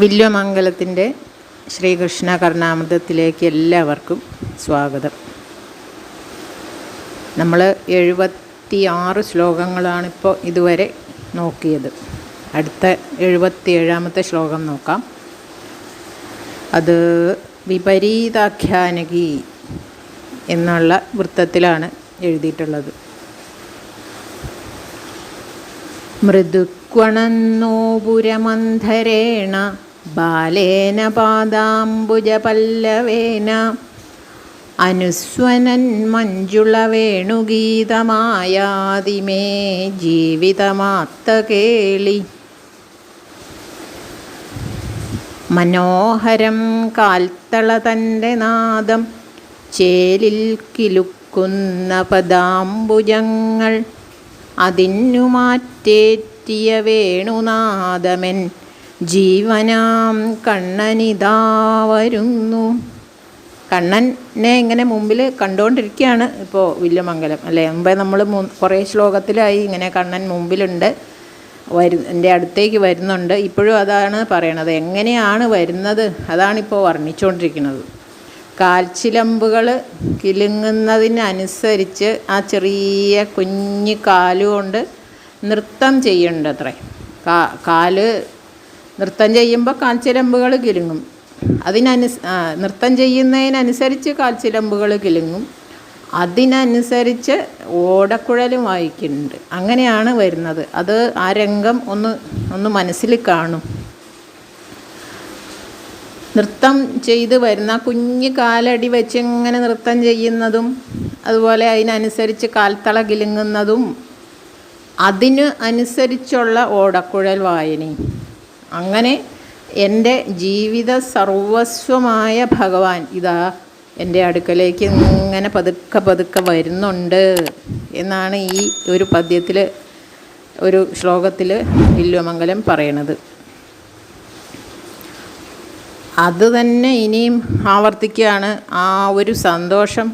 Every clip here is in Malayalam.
വില്വമംഗലത്തിന്റെ ശ്രീകൃഷ്ണ കർണാമൃതത്തിലേക്ക് എല്ലാവർക്കും സ്വാഗതം. നമ്മൾ എഴുപത്തി ആറ് ശ്ലോകങ്ങളാണിപ്പോൾ ഇതുവരെ നോക്കിയത്. അടുത്ത എഴുപത്തി ഏഴാമത്തെ ശ്ലോകം നോക്കാം. അത് വിപരീതാഖ്യാനകി എന്നുള്ള വൃത്തത്തിലാണ് എഴുതിയിട്ടുള്ളത്. മൃദുക്വണന്നോപുരമന്ധരേണ ബാലേന പാദാംബുജപല്ലവേന. അനുസ്വനൻ മഞ്ജുളവേണുഗീതമായാതിമേ ജീവിതമാത്തകേളി മനോഹരം കാൽത്തള തന്റെ നാദം ചേലിൽ കിലുക്കുന്ന പദാംബുജങ്ങൾ അതിനു മാറ്റേറ്റിയ വേണുനാദമൻ ജീവനാം കണ്ണനിതാ വരുന്നു. കണ്ണനെ ഇങ്ങനെ മുമ്പിൽ കണ്ടുകൊണ്ടിരിക്കുകയാണ് ഇപ്പോൾ വില്യമംഗലം അല്ലേ? മുമ്പേ നമ്മൾ കുറേ ശ്ലോകത്തിലായി ഇങ്ങനെ കണ്ണൻ മുമ്പിലുണ്ട് വരു എന്റെ അടുത്തേക്ക് വരുന്നുണ്ട്. ഇപ്പോഴും അതാണ് പറയണത്. എങ്ങനെയാണ് വരുന്നത്? അതാണിപ്പോൾ വർണിച്ചുകൊണ്ടിരിക്കുന്നത് കാൽച്ചിലമ്പുകൾ കിലുങ്ങുന്നതിനനുസരിച്ച് ആ ചെറിയ കുഞ്ഞു കാലുകൊണ്ട് നൃത്തം ചെയ്യുന്നുണ്ട് അത്രേ കാ കാൽ നൃത്തം ചെയ്യുമ്പോൾ കാൽച്ചിലമ്പുകൾ കിലുങ്ങും. അതിനനു നൃത്തം ചെയ്യുന്നതിനനുസരിച്ച് കാൽച്ചിലമ്പുകൾ കിലുങ്ങും. അതിനനുസരിച്ച് ഓടക്കുഴലും വായിക്കുന്നുണ്ട്. അങ്ങനെയാണ് വരുന്നത്. അത് ആ രംഗം ഒന്ന് ഒന്ന് മനസ്സിൽ കാണും. നൃത്തം ചെയ്ത് വരുന്ന കുഞ്ഞു കാലടി വെച്ച് ഇങ്ങനെ നൃത്തം ചെയ്യുന്നതും അതുപോലെ അതിനനുസരിച്ച് കാൽത്തള കിലുങ്ങുന്നതും അതിന് അനുസരിച്ചുള്ള ഓടക്കുഴൽ വായനയും. അങ്ങനെ എന്റെ ജീവിത സർവസ്വമായ ഭഗവാൻ ഇതാ എന്റെ അടുക്കലേക്ക് ഇങ്ങനെ പതുക്കെ പതുക്കെ വരുന്നുണ്ട് എന്നാണ് ഈ ഒരു പദ്യത്തിൽ ഒരു ശ്ലോകത്തിൽ വില്വമംഗലം പറയണത്. അത് തന്നെ ഇനിയും ആവർത്തിക്കുകയാണ്. ആ ഒരു സന്തോഷം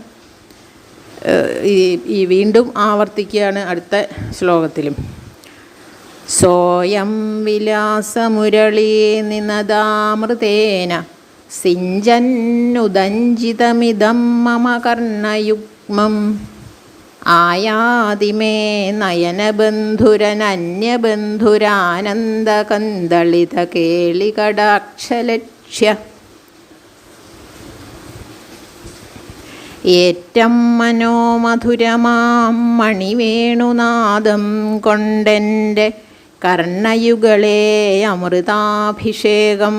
ഈ വീണ്ടും ആവർത്തിക്കുകയാണ് അടുത്ത ശ്ലോകത്തിലും. സോയം വിലാസമുരളീ നിനദാമൃതേന സിഞ്ചന്നുദഞ്ചിതമിതം മമ കർണയുഗ്മം. ആയാതിമേ നയനബന്ധുരനന്യബന്ധുരാനന്ദകന്ദളിത കേളികടാക്ഷലക്ഷ്യ ഏറ്റം മനോമധുരമാം മണിവേണുനാദം കൊണ്ടെന്റെ കർണയുകളെ അമൃതാഭിഷേകം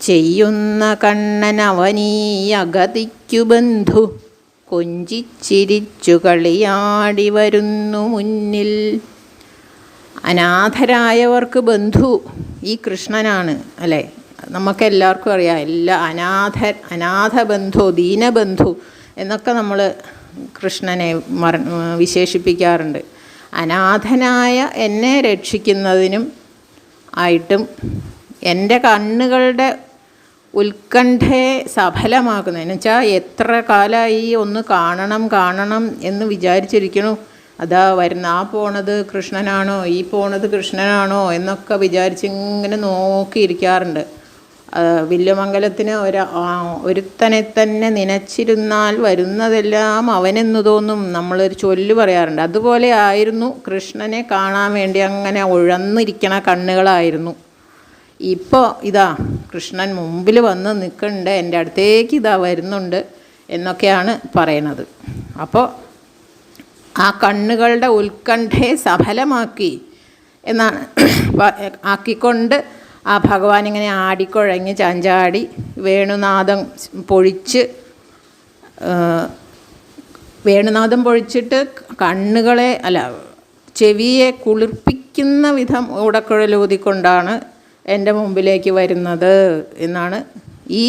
ചെയ്യുന്ന കണ്ണനവനീയഗതിക്കു ബന്ധു. കൊഞ്ചിച്ചിരിച്ചു കളിയാടി വരുന്നു മുന്നിൽ. അനാഥരായവർക്ക് ബന്ധു ഈ കൃഷ്ണനാണ് അല്ലേ? നമുക്കെല്ലാവർക്കും അറിയാം എല്ലാ അനാഥ അനാഥ ബന്ധു ദീനബന്ധു എന്നൊക്കെ നമ്മൾ കൃഷ്ണനെ വിശേഷിപ്പിക്കാറുണ്ട്. അനാഥനായ എന്നെ രക്ഷിക്കുന്നതിനും ആയിട്ടും എന്റെ കണ്ണുകളുടെ ഉത്കണ്ഠയെ സഫലമാക്കുന്നതിന് വെച്ചാൽ എത്ര കാലമായി ഒന്ന് കാണണം കാണണം എന്ന് വിചാരിച്ചിരിക്കണു. അതാ വരുന്ന ആ പോണത് കൃഷ്ണനാണോ ഈ പോണത് കൃഷ്ണനാണോ എന്നൊക്കെ വിചാരിച്ച് ഇങ്ങനെ നോക്കിയിരിക്കാറുണ്ട്. വില്യമംഗലത്തിന് ഒരു ഒരുത്തനെ തന്നെ നനച്ചിരുന്നാൽ വരുന്നതെല്ലാം അവനെന്നു തോന്നും. നമ്മളൊരു ചൊല്ല് പറയാറുണ്ട്. അതുപോലെ ആയിരുന്നു കൃഷ്ണനെ കാണാൻ വേണ്ടി അങ്ങനെ ഉഴന്നിരിക്കണ കണ്ണുകളായിരുന്നു. ഇപ്പോൾ ഇതാ കൃഷ്ണൻ മുമ്പിൽ വന്ന് നിൽക്കുന്നുണ്ട് എന്റെ അടുത്തേക്ക് ഇതാ വരുന്നുണ്ട് എന്നൊക്കെയാണ് പറയണത്. അപ്പോൾ ആ കണ്ണുകളുടെ ഉത്കണ്ഠയെ സഫലമാക്കി എന്നാണ് ആക്കിക്കൊണ്ട് ആ ഭഗവാൻ ഇങ്ങനെ ആടിക്കുഴഞ്ഞ് ചാഞ്ചാടി വേണുനാഥം പൊഴിച്ച് വേണുനാഥം പൊഴിച്ചിട്ട് കണ്ണുകളെ അല്ല ചെവിയെ കുളിർപ്പിക്കുന്ന വിധം ഉടക്കുഴലൂതിക്കൊണ്ടാണ് എന്റെ മുമ്പിലേക്ക് വരുന്നത് എന്നാണ് ഈ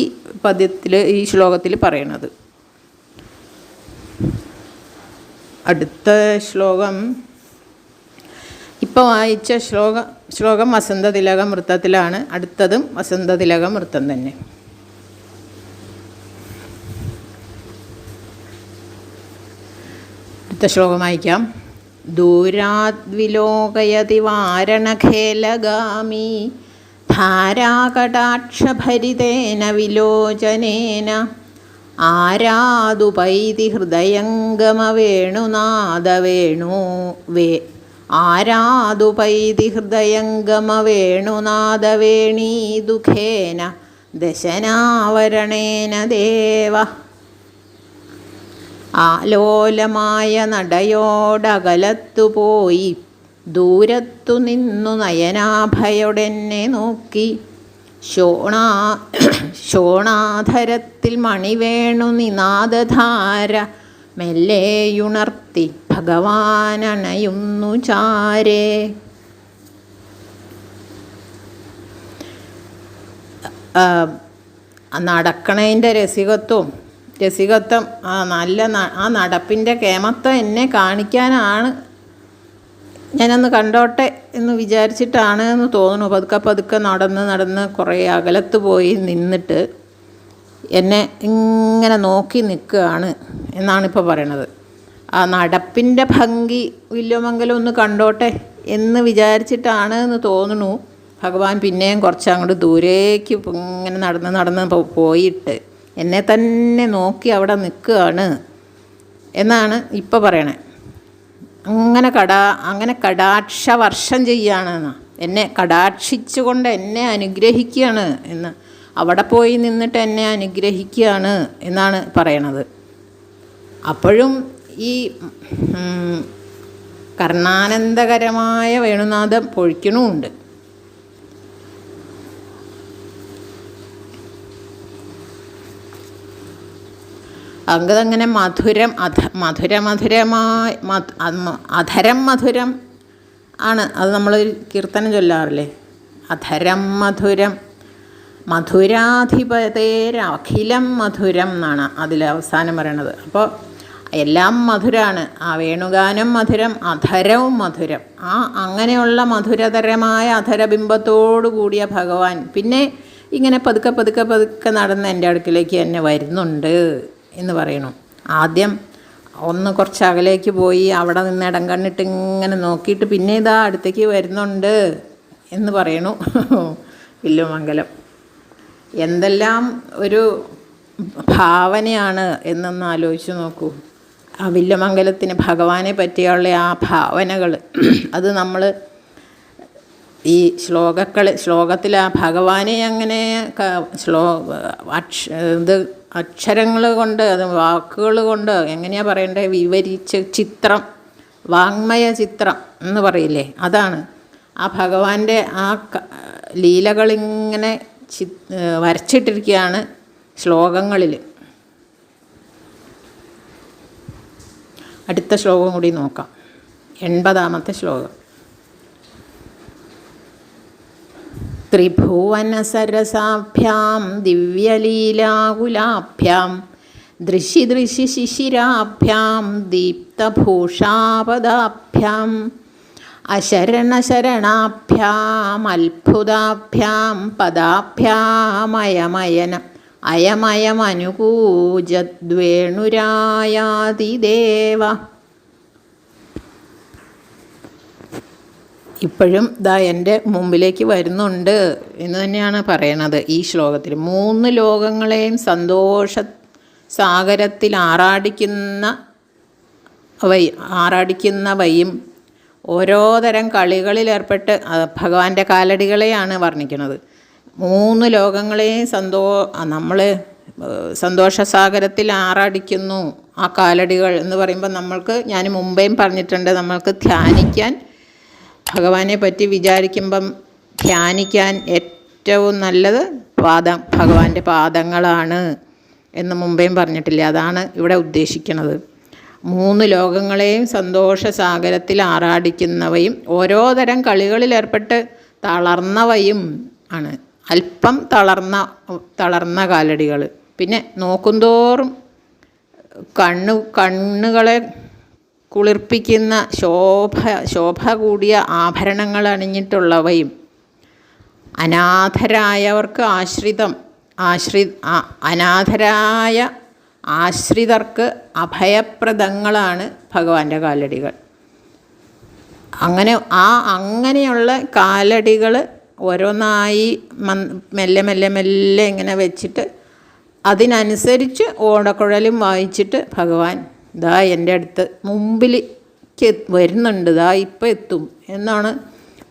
പദ്യത്തിൽ ഈ ശ്ലോകത്തിൽ പറയണത്. അടുത്ത ശ്ലോകം. ഇപ്പോൾ വായിച്ച ശ്ലോക ശ്ലോകം വസന്തതിലക വൃത്തത്തിലാണ്. അടുത്തതും വസന്തതിലക വൃത്തം തന്നെ. അടുത്ത ശ്ലോകം വായിക്കാം. ദൂരാദ്വിലോകയതി വാരണഖേലഗാമി ധാരാകടാക്ഷഭരിതേന വിലോചനേന. ആരാതുപൈതി ഹൃദയംഗമവേണുനാദവേണു വേ ആരാതുപൈതി ഹൃദയംഗമവേണുനാദവേണീ ദുഃഖേന ദശനാവരണേന ദേവ. ആലോലമായ നടയോടകലത്തു പോയി ദൂരത്തു നിന്നു നയനാഭയോടെന്നെ നോക്കി. ശോണാ ശോണാധരത്തിൽ മണിവേണു നിനാദധാര മെല്ലെയുണർത്തി ഭഗവാനണയുന്നു ചാരേ. നടക്കണതിന്റെ രസികത്വം രസികത്വം ആ നല്ല ആ നടപ്പിന്റെ കേമത്വം എന്നെ കാണിക്കാനാണ് ഞാനൊന്ന് കണ്ടോട്ടെ എന്ന് വിചാരിച്ചിട്ടാണ് എന്ന് തോന്നുന്നു. പതുക്കെ പതുക്കെ നടന്ന് നടന്ന് കുറേ അകലത്ത് പോയി നിന്നിട്ട് എന്നെ ഇങ്ങനെ നോക്കി നിൽക്കുകയാണ് എന്നാണ് ഇപ്പോൾ പറയണത്. ആ നടപ്പിന്റെ ഭംഗി വില്യമംഗലം ഒന്ന് കണ്ടോട്ടെ എന്ന് വിചാരിച്ചിട്ടാണ് എന്ന് തോന്നുന്നു. ഭഗവാൻ പിന്നെയും കുറച്ച് അങ്ങോട്ട് ദൂരേക്ക് ഇങ്ങനെ നടന്ന് നടന്ന് പോയിട്ട് എന്നെ തന്നെ നോക്കി അവിടെ നിൽക്കുകയാണ് എന്നാണ് ഇപ്പോൾ പറയണേ. അങ്ങനെ കടാ അങ്ങനെ കടാക്ഷ വർഷം ചെയ്യുകയാണെന്നാ എന്നെ കടാക്ഷിച്ചുകൊണ്ട് എന്നെ അനുഗ്രഹിക്കുകയാണ് എന്ന്. അവിടെ പോയി നിന്നിട്ട് എന്നെ അനുഗ്രഹിക്കുകയാണ് എന്നാണ് പറയണത്. അപ്പോഴും ഈ കർണാനന്ദകരമായ വേണുനാഥം പൊഴിക്കണമുണ്ട്. അങ്കതങ്ങനെ മധുരം അധ അധരം മധുരം ആണ്. അത് നമ്മൾ കീർത്തനം ചൊല്ലാറില്ലേ? അധരം മധുരം മധുരാധിപതേരഖിലം മധുരം എന്നാണ് അതിൽ അവസാനം പറയണത്. അപ്പോൾ എല്ലാം മധുരമാണ് ആ വേണുഗാനം മധുരം അധരവും മധുരം. ആ അങ്ങനെയുള്ള മധുരതരമായ അധരബിംബത്തോടു കൂടിയ ഭഗവാൻ. പിന്നെ ഇങ്ങനെ പതുക്കെ പതുക്കെ പതുക്കെ നടന്ന് എന്റെ അടുക്കിലേക്ക് എന്നെ വരുന്നുണ്ട് എന്ന് പറയണു ആദ്യം ഒന്ന് കുറച്ച് അകലേക്ക് പോയി അവിടെ നിന്ന് ഇടം കണ്ണിട്ട് ഇങ്ങനെ നോക്കിയിട്ട് പിന്നെ ഇതാ അടുത്തേക്ക് വരുന്നുണ്ട് എന്ന് പറയണു വില്ലുമംഗലം എന്തെല്ലാം ഒരു ഭാവനയാണ് എന്നൊന്ന് ആലോചിച്ച് നോക്കൂ. ആ വില്ലമംഗലത്തിന് ഭഗവാനെ പറ്റിയുള്ള ആ ഭാവനകൾ അത് നമ്മൾ ഈ ശ്ലോകക്കൾ ശ്ലോകത്തിൽ ആ ഭഗവാനെ അങ്ങനെ ശ്ലോ അക്ഷ ഇത് അക്ഷരങ്ങൾ കൊണ്ട് അത് വാക്കുകൾ കൊണ്ട് എങ്ങനെയാണ് പറയേണ്ടത് വിവരിച്ച് ചിത്രം വാങ്മയ ചിത്രം എന്ന് പറയില്ലേ? അതാണ്. ആ ഭഗവാന്റെ ആ ലീലകളിങ്ങനെ ചി വരച്ചിട്ടിരിക്കുകയാണ് ശ്ലോകങ്ങളിൽ അടുത്ത ശ്ലോകം കൂടി നോക്കാം. എൺപതാമത്തെ ശ്ലോകം. ത്രിഭുവനസരസാഭ്യാം ദിവ്യലീലാകുലാഭ്യാം ദൃശി ദൃശി ശിശിരാഭ്യാം ദീപ്തഭൂഷാപദാഭ്യാം അശരണശരണാഭ്യാം അത്ഭുതാഭ്യാം പദാഭ്യാമയമയന. അയമയമനുകൂജദ്വേണുരായാതിദേവ. ഇപ്പോഴും ദാ എന്റെ മുമ്പിലേക്ക് വരുന്നുണ്ട് എന്ന് തന്നെയാണ് പറയണത് ഈ ശ്ലോകത്തിൽ. മൂന്ന് ലോകങ്ങളെയും സന്തോഷ സാഗരത്തിൽ ആറാടിക്കുന്ന വൈ ആറാടിക്കുന്നവയും ഓരോ തരം കളികളിലേർപ്പെട്ട് ഭഗവാന്റെ കാലടികളെയാണ് വർണിക്കുന്നത്. മൂന്ന് ലോകങ്ങളെയും സന്തോ നമ്മൾ സന്തോഷസാഗരത്തിൽ ആറാടിക്കുന്നു ആ കാലടികൾ എന്ന് പറയുമ്പോൾ നമ്മൾക്ക് ഞാൻ മുമ്പേയും പറഞ്ഞിട്ടുണ്ട് നമ്മൾക്ക് ധ്യാനിക്കാൻ. ഭഗവാനെ പറ്റി വിചാരിക്കുമ്പം ധ്യാനിക്കാൻ ഏറ്റവും നല്ലത് പാദ ഭഗവാന്റെ പാദങ്ങളാണ് എന്ന് മുമ്പേയും പറഞ്ഞിട്ടില്ല. അതാണ് ഇവിടെ ഉദ്ദേശിക്കുന്നത് മൂന്ന് ലോകങ്ങളെയും സന്തോഷസാഗരത്തിൽ ആറാടിക്കുന്നവയും ഓരോ തരം കളികളിലേർപ്പെട്ട് തളർന്നവയും ആണ്. അല്പം തളർന്ന തളർന്ന കാലടികൾ. പിന്നെ നോക്കുന്തോറും കണ്ണു കണ്ണുകളെ കുളിർപ്പിക്കുന്ന ശോഭ ശോഭ കൂടിയ ആഭരണങ്ങൾ അണിഞ്ഞിട്ടുള്ളവയും അനാഥരായവർക്ക് ആശ്രിതം ആശ്രി അനാഥരായ ആശ്രിതർക്ക് അഭയപ്രദങ്ങളാണ് ഭഗവാന്റെ കാലടികൾ. അങ്ങനെ ആ അങ്ങനെയുള്ള കാലടികൾ ഓരോന്നായി മെല്ലെ മെല്ലെ മെല്ലെ ഇങ്ങനെ വെച്ചിട്ട് അതിനനുസരിച്ച് ഓടക്കുഴലും വായിച്ചിട്ട് ഭഗവാൻ ദാ എന്റെ അടുത്ത് മുമ്പിലേക്ക് വരുന്നുണ്ട് ദാ ഇപ്പം എത്തും എന്നാണ്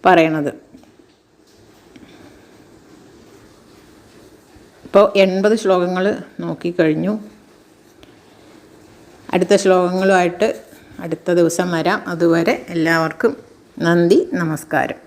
പറയണത്. ഇപ്പോൾ എൺപത് ശ്ലോകങ്ങൾ നോക്കിക്കഴിഞ്ഞു അടുത്ത ശ്ലോകങ്ങളുമായിട്ട് അടുത്ത ദിവസം വരാം. അതുവരെ എല്ലാവർക്കും നന്ദി നമസ്കാരം.